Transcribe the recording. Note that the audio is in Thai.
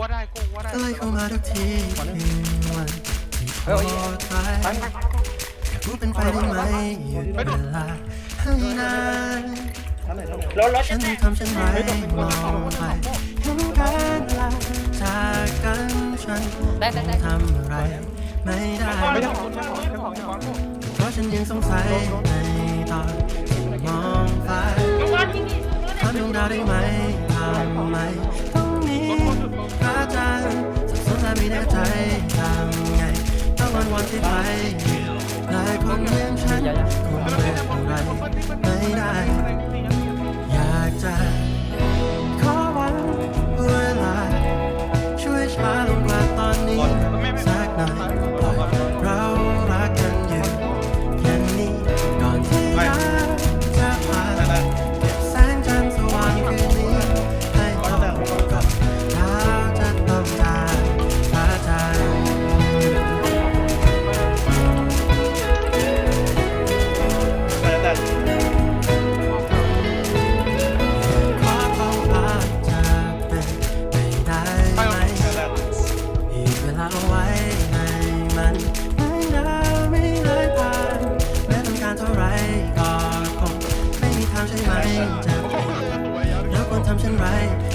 ว่าได้กูว่าได้ก็เลยเข้ามาทุกทีคืนวันที่โหดร้ายอยากรู้เป็นไฟได้ไหมหยุดเวลาให้นานรถรถฉันทำเช่นไรมองไปเห็นการลาจากกันฉันได้ได้ได้ทำอะไรไม่ได้ไม่ได้ของไม่ได้ของไม่ได้ของเพราะฉันยังสงสัยในตอนที่มองฟ้าถามดวงดาวได้ไหมทำไม จสับสนและไม่แน่ใจทำไงต้องวันวันที่ไปหลายคนเลี้ยงฉันคงเลือกอะไรไม่ได้ อยากจะ right.